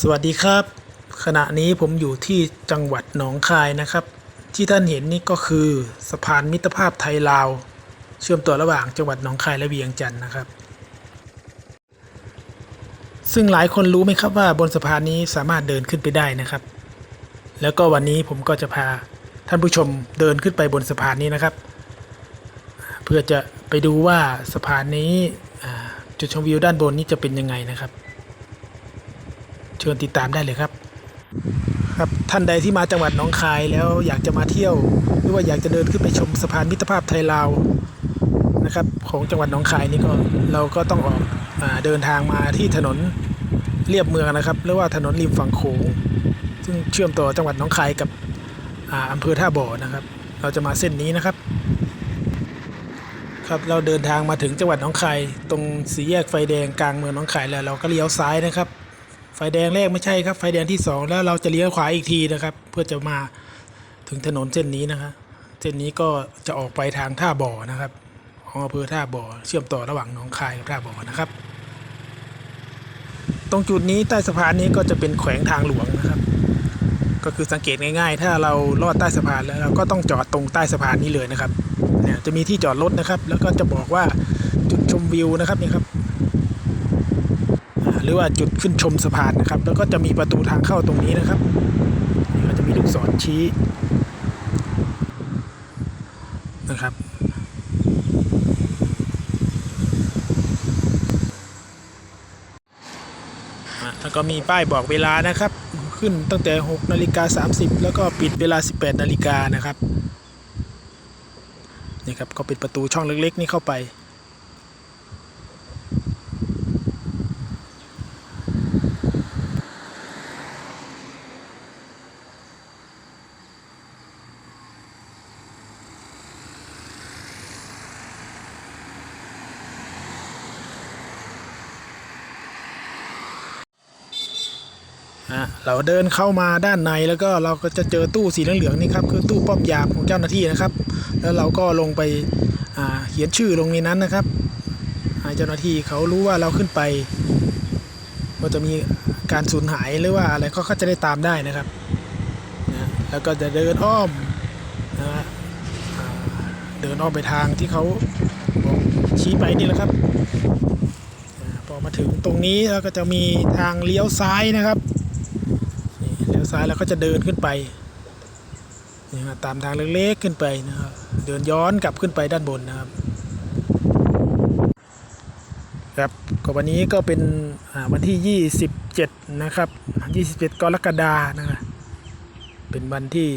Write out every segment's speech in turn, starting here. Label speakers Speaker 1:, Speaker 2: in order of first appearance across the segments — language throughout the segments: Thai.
Speaker 1: สวัสดีครับ ขณะนี้ผมอยู่ที่จังหวัดหนองคายนะครับ ที่ท่านเห็นนี่ก็คือสะพานมิตรภาพไทยลาว เชื่อมต่อระหว่างจังหวัดหนองคายและเวียงจันทร์นะครับ ซึ่งหลายคนรู้ไหมครับว่าบนสะพานนี้สามารถเดินขึ้นไปได้นะครับ แล้วก็วันนี้ผมก็จะพาท่านผู้ชมเดินขึ้นไปบนสะพานนี้นะครับ เพื่อจะไปดูว่าสะพานนี้จุดชมวิวด้านบนนี้จะเป็นยังไงนะครับ ชิญติดตามได้เลยครับ ครับท่านใดที่มาจังหวัดหนองคายแล้วอยากจะมาเที่ยว หรือว่าอยากจะเดินขึ้นไปชมสะพานมิตรภาพไทยลาวนะครับของจังหวัดหนองคายนี่ก็เราก็ต้องออกอาเดินทางมาที่ถนนเรียบเมืองนะครับ หรือว่าถนนริมฝั่งโขงซึ่งเชื่อมต่อจังหวัดหนองคายกับอาอำเภอท่าบ่อนะครับ เราจะมาเส้นนี้นะครับครับเราเดินทางมาถึงจังหวัดหนองคายตรงสี่แยกไฟแดงกลางเมืองหนองคายแล้วเราก็เลี้ยวซ้ายนะครับ ไฟแดงแรกไม่ใช่ครับ ไฟแดงที่สองแล้วเราจะเลี้ยวขวาอีกทีนะครับ เพื่อจะมาถึงถนนเส้นนี้นะครับเส้นนี้ก็จะออกไปทางท่าบ่อนะครับ ของอำเภอท่าบ่อเชื่อมต่อระหว่างหนองคายกับท่าบ่อนะครับ ตรงจุดนี้ใต้สะพานนี้ก็จะเป็นแขวงทางหลวงนะครับ ก็คือสังเกตง่าย ๆ ถ้าเราลอดใต้สะพานแล้วเราก็ต้องจอดตรงใต้สะพานนี้เลยนะครับเนี่ยจะมีที่จอดรถนะครับ แล้วก็จะบอกว่าจุดชมวิวนะครับนี่ครับ หรือว่าจุดขึ้นชมสะพานนะครับ แล้วก็จะมีประตูทางเข้าตรงนี้นะครับก็จะมีลูกศรชี้นะครับ แล้วก็มีป้ายบอกเวลานะครับ ขึ้นตั้งแต่ 6นาฬิกา30 แล้วก็ปิดเวลา 18นาฬิกานะครับนี่ครับก็เป็นประตูช่องเล็กๆ นี่เข้าไปะเราเดินเข้ามาด้านในแล้วก็เราก็จะเจอตู้สีเหลืองๆนี่ครับคือตู้ป้อมยามของเจ้าหน้าที่นะครับ แล้วเราก็ลงไปเขียนชื่อลงในนั้นนะครับเจ้าหน้าที่เขารู้ว่าเราขึ้นไปว่าจะมีการสูญหายหรือว่าอะไรเขาก็จะได้ตามได้นะครับนะแล้วก็จะเดินอ้อมนะเดินอ้อมไปทางที่เขาบอกชี้ไปนี่แหละครับพอมาถึงตรงนี้แล้วก็จะมีทางเลี้ยวซ้ายนะครับ ซ้ายแล้วก็จะเดินขึ้นไปนี่ครับตามทางเล็กๆขึ้นไปนะครับเดินย้อนกลับขึ้นไปด้านบนนะครับครับก็วันนี้ก็เป็นวันที่ 27 นะครับ 27 กรกฎานะครับเป็นวันที่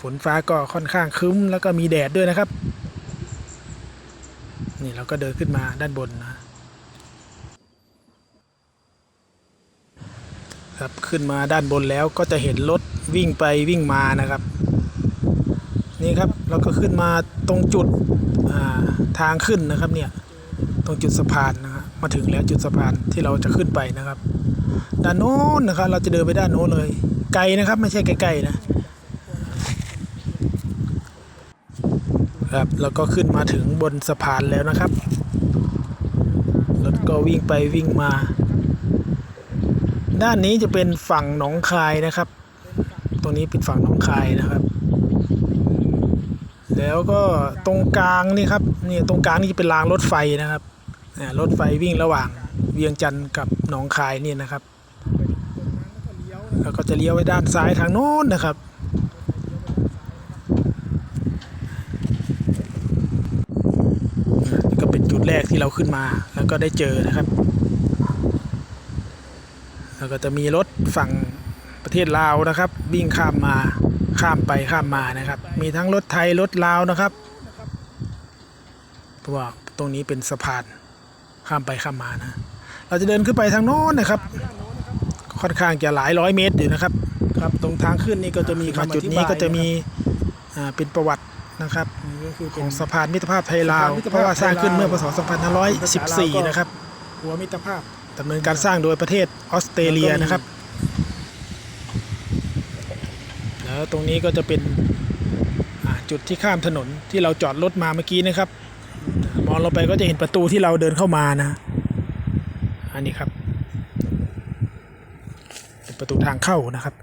Speaker 1: ฝนฟ้าก็ค่อนข้างคึ้มแล้วก็มีแดดด้วยนะครับ นี่เราก็เดินขึ้นมาด้านบนนะ ครับขึ้นมาด้านบนแล้วก็จะเห็นรถวิ่งไปวิ่งมานะครับ นี่ครับเราก็ขึ้นมาตรงจุดาทางขึ้นนะครับเนี่ยตรงจุดสะพานนะครับมาถึงแล้วจุดสะพานที่เราจะขึ้นไปนะครับ ด้านโน้นนะครับ เราจะเดินไปด้านโน้นเลย ไกลนะครับ ไม่ใช่ใกล้ๆนะครับแล้วก็ขึ้นมาถึงบนสะพานแล้วนะครับรถก็วิ่งไปวิ่งมา ด้านนี้จะเป็นฝั่งหนองคายนะครับ ตรงนี้เป็นฝั่งหนองคายนะครับ แล้วก็ตรงกลางนี่ครับนี่ตรงกลางนี่จะเป็นรางรถไฟนะครับรถไฟวิ่งระหว่างเวียงจันทร์กับหนองคายนี่นะครับ แล้วก็จะเลี้ยวไปด้านซ้ายทางโน้นนะครับก็เป็นจุดแรกที่เราขึ้นมาแล้วก็ได้เจอนะครับ แล้วก็จะมีรถฝั่งประเทศลาวนะครับ วิ่งข้ามมาข้ามไปข้ามมานะครับ มีทั้งรถไทยรถลาวนะครับเพราะว่าตรงนี้เป็นสะพานข้ามไปข้ามมานะ เราจะเดินขึ้นไปทางโน้นนะครับ ค่อนข้างจะหลายร้อยเมตรอยู่นะครับ ครับ ตรงทางขึ้นนี่ก็จะมีมาจุดนี้ก็จะมีอ่าเป็นประวัตินะครับของสะพานมิตรภาพไทยลาวเพราะว่าสร้างขึ้นเมื่อพศ 2514 นะครับ
Speaker 2: หัวมิตรภาพ
Speaker 1: ดำเนินการสร้างโดยประเทศออสเตรเลียนะครับ แล้วตรงนี้ก็จะเป็นอ่าจุดที่ข้ามถนนที่เราจอดรถมาเมื่อกี้นะครับ มองลงไปก็จะเห็นประตูที่เราเดินเข้ามานะ อันนี้ครับประตูทางเข้านะครับ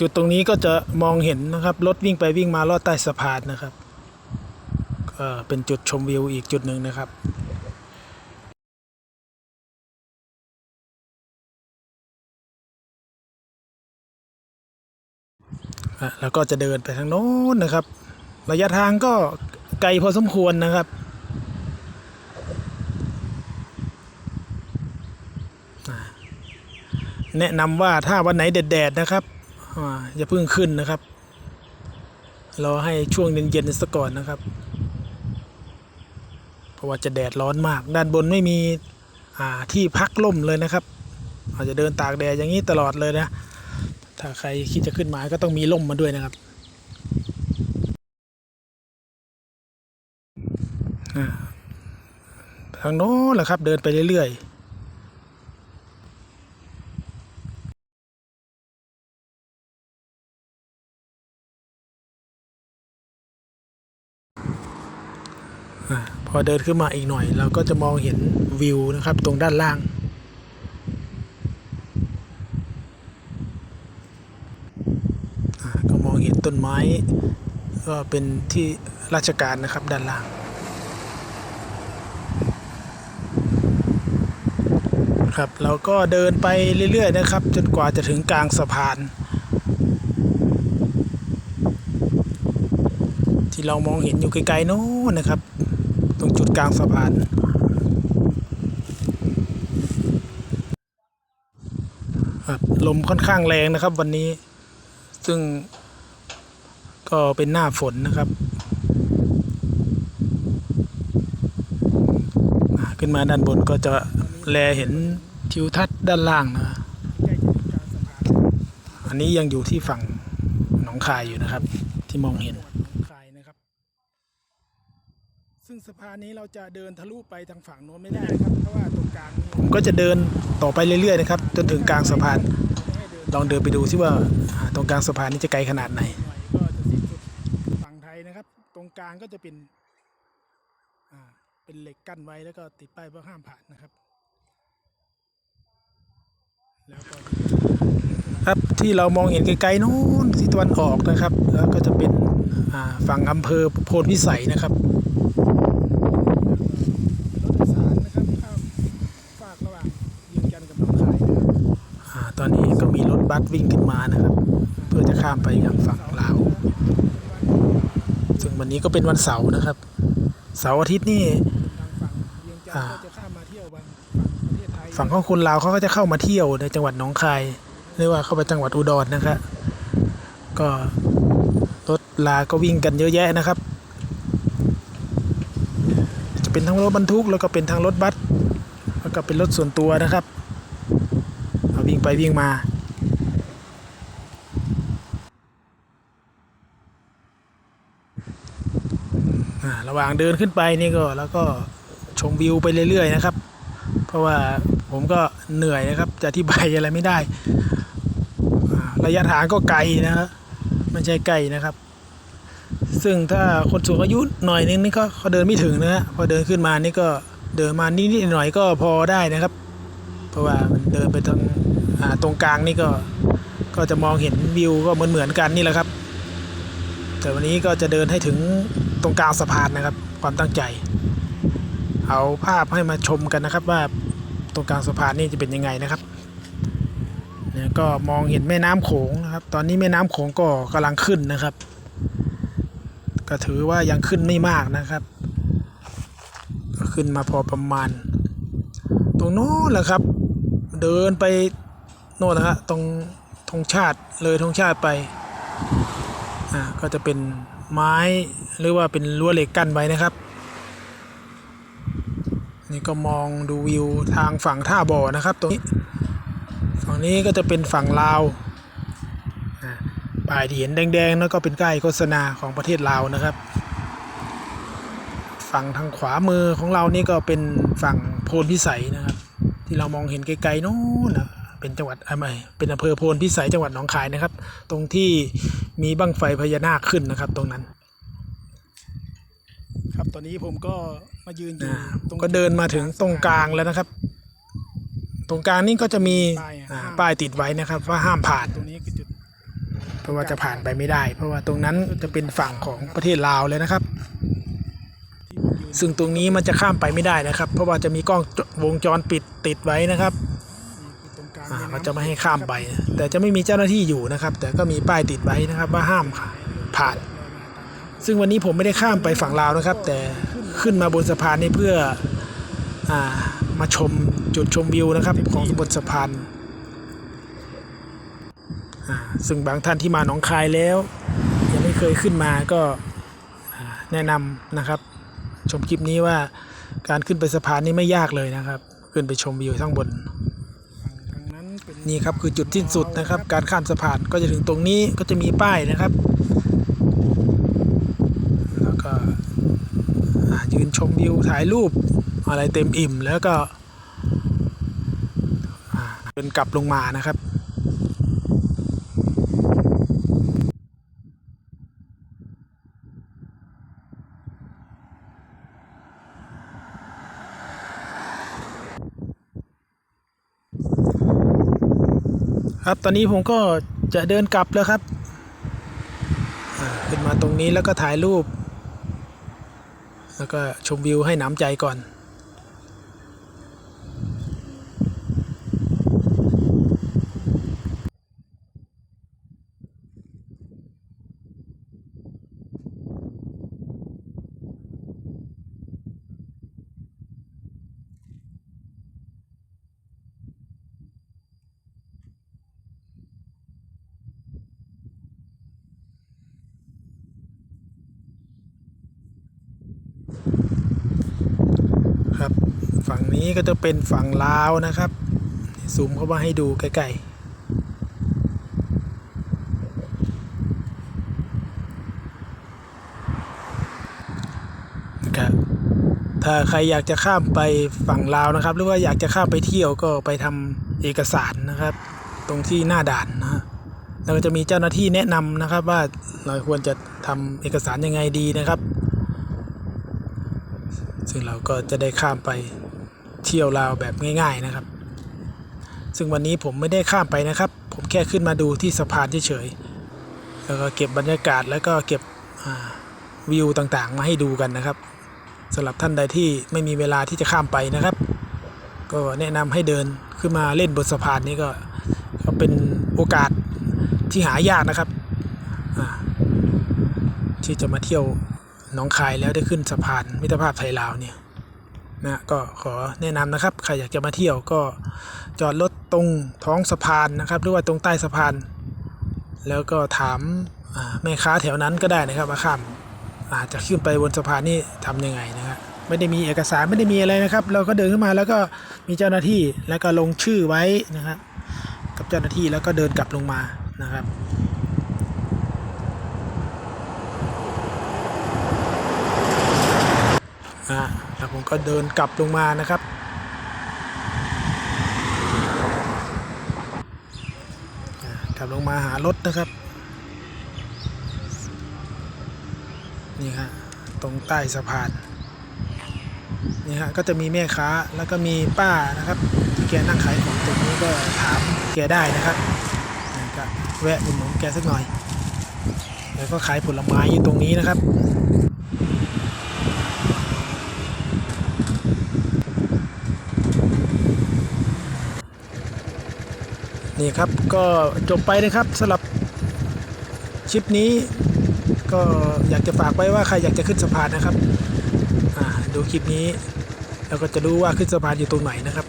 Speaker 1: จุดตรงนี้ก็จะมองเห็นนะครับรถวิ่งไปวิ่งมาลอดใต้สะพานนะครับก็ เป็นจุดชมวิวอีกจุดหนึ่งนะครับแล้วก็จะเดินไปทางโน้นนะครับ ระยะทางก็ไกลพอสมควรนะครับ แนะนำว่าถ้าวันไหนแดดๆนะครับอ่าอย่าเพิ่งขึ้นนะครับรอให้ช่วงเย็นๆสักก่อนนะครับ เพราะว่าจะแดดร้อนมาก ด้านบนไม่มีที่พักล่มเลยนะครับอาจจะเดินตากแดดอย่างนี้ตลอดเลยนะ ถ้าใครคิดจะขึ้นมาก็ต้องมีล่มมาด้วยนะครับทางโน้นแหละครับเดินไปเรื่อยๆ อาพอเดินขึ้นมาอีกหน่อย เราก็จะมองเห็นวิวนะครับ ตรงด้านล่าง ก็มองเห็นต้นไม้ ก็เป็นที่ราชการนะครับด้านล่างครับเราก็เดินไปเรื่อย ๆ นะครับ จนกว่าจะถึงกลางสะพาน ที่เรามองเห็นอยู่ไกลๆโน้นนะครับ ตรงจุดกลางสะพาน ลมค่อนข้างแรงนะครับวันนี้ ซึ่งก็เป็นหน้าฝนนะครับขึ้นมาด้านบนก็จะแลเห็นทิวทัศน์ด้านล่างนะ อันนี้ยังอยู่ที่ฝั่งหนองคายอยู่นะครับที่มองเห็นหนองคายนะครับ ซึ่ง สะพานนี้เราจะเดินทะลุไปทางฝั่งโน้นไม่ได้นะครับเพราะว่าตรงกลางนี่ผมก็จะเดินต่อไปเรื่อยๆนะครับจนถึงกลางสะพาน ลองเดินไปดูซิว่าอ่าตรงกลางสะพานนี้จะไกลขนาดไหนก็จะสิ้นสุดฝั่งไทยนะครับ ตรงกลางก็จะเป็นอ่าเป็นเหล็กกั้นไว้แล้วก็ติดป้ายว่าห้ามผ่านนะครับ แล้วก็ ครับที่เรามองเห็นไกลๆนู้นทิศตะวันออกนะครับ แล้วก็จะเป็นอ่าฝั่งอำเภอโพนพิสัยนะครับรถโดยสารนะครับข้ามฝากระหว่างยืนยันกับหนองคายนะครับ อ่าตอนนี้ก็มีรถ บัสวิ่งขึ้นมานะครับ เพื่อจะข้ามไปยังฝั่งลาวซึ่งวันนี้ก็เป็นวันเสาร์นะครับ เสาร์อาทิตย์นี่ฝั่งของคนลาวเขาก็จะเข้ามาเที่ยวในจังหวัดหนองคายหรือว่าเข้าไปจังหวัดอุดรนะครับ ก็รถลาก็วิ่งกันเยอะแยะนะครับ จะเป็นทั้งรถบรรทุกแล้วก็เป็นทั้งรถบัสแล้วก็เป็นรถส่วนตัวนะครับวิ่งไปวิ่งมา ระหว่างเดินขึ้นไปนี่ก็แล้วก็ชมวิวไปเรื่อยๆนะครับ เพราะว่าผมก็เหนื่อยนะครับจะอธิบายอะไรไม่ได้ ระยะทางก็ไกลนะครับไม่ใช่ใกลนะครับ ซึ่งถ้าคนสูงอายุหน่อยนึงนี่ก็เขาเดินไม่ถึงนะฮะพอเดินขึ้นมานี่ก็เดินมานิดๆหน่อยก็พอได้นะครับ เพราะว่ามันเดินไปตรงตรงกลางนี่ก็ก็จะมองเห็นวิวก็เหมือนเหมือนๆกันนี่แหละครับ แต่วันนี้ก็จะเดินให้ถึงตรงกลางสะพานนะครับ ความตั้งใจ เอาภาพให้มาชมกันนะครับ ว่าตรงกลางสะพานนี่จะเป็นยังไงนะครับเนี่ยก็มองเห็นแม่น้ำโขงนะครับ ตอนนี้แม่น้ำโขงก็กำลังขึ้นนะครับ ก็ถือว่ายังขึ้นไม่มากนะครับ ก็ขึ้นมาพอประมาณ ตรงโน้นแหละครับ เดินไปโน่นนะฮะตรงธงชาติเลยธงชาติไป อ่าก็จะเป็นไม้หรือว่าเป็นรั้วเหล็กกั้นไว้นะครับ นี่ก็มองดูวิวทางฝั่งท่าบ่อนะครับ ตรงนี้ฝั่งนี้ก็จะเป็นฝั่งลาวอ่าป้ายที่เห็นแดงๆนั่นก็เป็นป้ายโฆษณาของประเทศลาวนะครับ ฝั่งทางขวามือของเรานี่ก็เป็นฝั่งโพนพิสัยนะครับ ที่เรามองเห็นไกลๆโน้นนะเป็นจังหวัดอะไรเป็นอำเภอโพนพิสัยจังหวัดหนองคายนะครับ ตรงที่ มีบั้งไฟพญานาคขึ้นนะครับ ตรงนั้น ครับตอนนี้ผมก็มายืนอยู่ตรงก็เดินมาถึงตรงกลางแล้วนะครับ ตรงกลางนี่ก็จะมีอ่าป้ายติดไว้นะครับ ว่าห้ามผ่าน
Speaker 2: ตรงนี้คือจุด
Speaker 1: เพราะว่าจะผ่านไปไม่ได้ เพราะว่าตรงนั้นจะเป็นฝั่งของประเทศลาวเลยนะครับ
Speaker 2: ที่ผมยืน
Speaker 1: ซึ่งตรงนี้มันจะข้ามไปไม่ได้นะครับ เพราะว่าจะมีกล้องวงจรปิดติดไว้นะครับ
Speaker 2: นี่คื อตรงกลาง
Speaker 1: อ่าเขาจะไม่ให้ข้ามไป แต่จะไม่มีเจ้าหน้าที่อยู่นะครับ แต่ก็มีป้ายติดไว้นะครับว่าห้ามผ่าน ซึ่งวันนี้ผมไม่ได้ข้ามไปฝั่งลาวนะครับ แต่ขึ้นมาบนสะพานนี่เพื่ออามาชมจุดชมวิวนะครับของบนสะพานซึ่งบางท่านที่มาหนองคายแล้ว ยังไม่เคยขึ้นมาก็แนะนำนะครับ ชมคลิปนี้ว่าการขึ้นไปสะพานนี้ไม่ยากเลยนะครับ ขึ้นไปชมวิวข้างบน
Speaker 2: นี่
Speaker 1: ครับคือจุดสิ้นสุดนะครับ การข้ามสะพานก็จะถึงตรงนี้ก็จะมีป้ายนะครับ แล้วก็ยืนชมวิวถ่ายรูปอะไรเต็มอิ่มแล้วก็เดินกลับลงมานะครับ ครับตอนนี้ผมก็จะเดินกลับแล้วครับขึ้นมาตรงนี้แล้วก็ถ่ายรูป แล้วก็ชมวิวให้หนำใจก่อน ครับ ฝั่งนี้ก็จะเป็นฝั่งลาวนะครับซูมเข้ามาให้ดูใกล้ๆนะครับถ้าใครอยากจะข้ามไปฝั่งลาวนะครับ หรือว่าอยากจะข้ามไปเที่ยวก็ไปทำเอกสารนะครับ ตรงที่หน้าด่านนะแล้วก็จะมีเจ้าหน้าที่แนะนำนะครับว่าเราควรจะทำเอกสารยังไงดีนะครับ ซึ่งเราก็จะได้ข้ามไป เที่ยวลาวแบบง่าย ๆนะครับ ซึ่งวันนี้ผมไม่ได้ข้ามไปนะครับ ผมแค่ขึ้นมาดูที่สะพานเฉยๆแล้วก็เก็บบรรยากาศแล้วก็เก็บวิวต่างๆ มาให้ดูกันนะครับสำหรับท่านใดที่ไม่มีเวลาที่จะข้ามไปนะครับ ก็แนะนำให้เดินขึ้นมาเล่นบนสะพานนี้ก็ก็เป็นโอกาสที่หายากนะครับที่จะมาเที่ยวหนองคายแล้วได้ขึ้นสะพานมิตรภาพไทยลาวเนี่ย นะก็ขอแนะนำนะครับใครอยากจะมาเที่ยวก็จอดรถตรงท้องสะพานนะครับหรือว่าตรงใต้สะพาน แล้วก็ถามแม่ค้าแถวนั้นก็ได้นะครับว่าข้ามอาจจะขึ้นไปบนสะพานนี่ทำยังไงนะครับไม่ได้มีเอกสารไม่ได้มีอะไรนะครับ เราก็เดินขึ้นมาแล้วก็มีเจ้าหน้าที่แล้วก็ลงชื่อไว้นะครับกับเจ้าหน้าที่แล้วก็เดินกลับลงมานะครับ อ่าแล้วผมก็เดินกลับลงมานะครับ กลับลงมาหารถนะครับ นี่ฮะตรงใต้สะพานนี่ฮะก็จะมีแม่ค้าแล้วก็มีป้านะครับที่แกนั่งขายของตรงนี้ก็ถามแกได้นะครับก็แวะอุดหนุนแกสักหน่อย แล้วก็ขายผลไม้อยู่ตรงนี้นะครับ นี่ครับก็จบไปนะครับสำหรับคลิปนี้ ก็อยากจะฝากไว้ว่าใครอยากจะขึ้นสะพานนะครับดูคลิปนี้ แล้วก็จะรู้ว่าขึ้นสะพานอยู่ตรงไหนนะครับ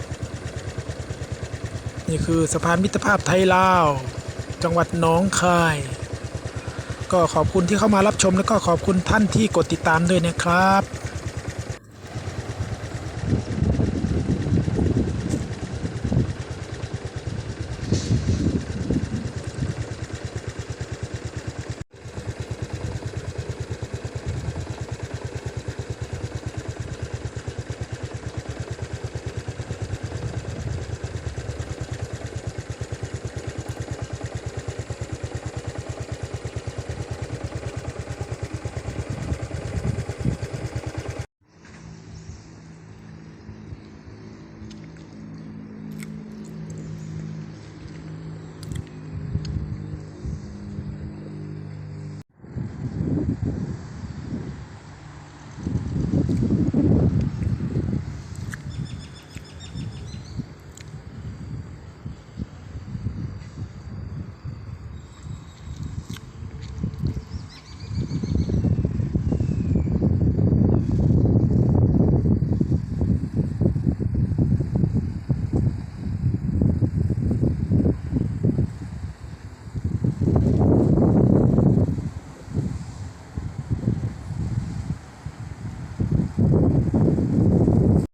Speaker 1: นี่คือสะพานมิตรภาพไทยลาว จังหวัดหนองคาย ก็ขอบคุณที่เข้ามารับชม แล้วก็ขอบคุณท่านที่กดติดตามด้วยนะครับ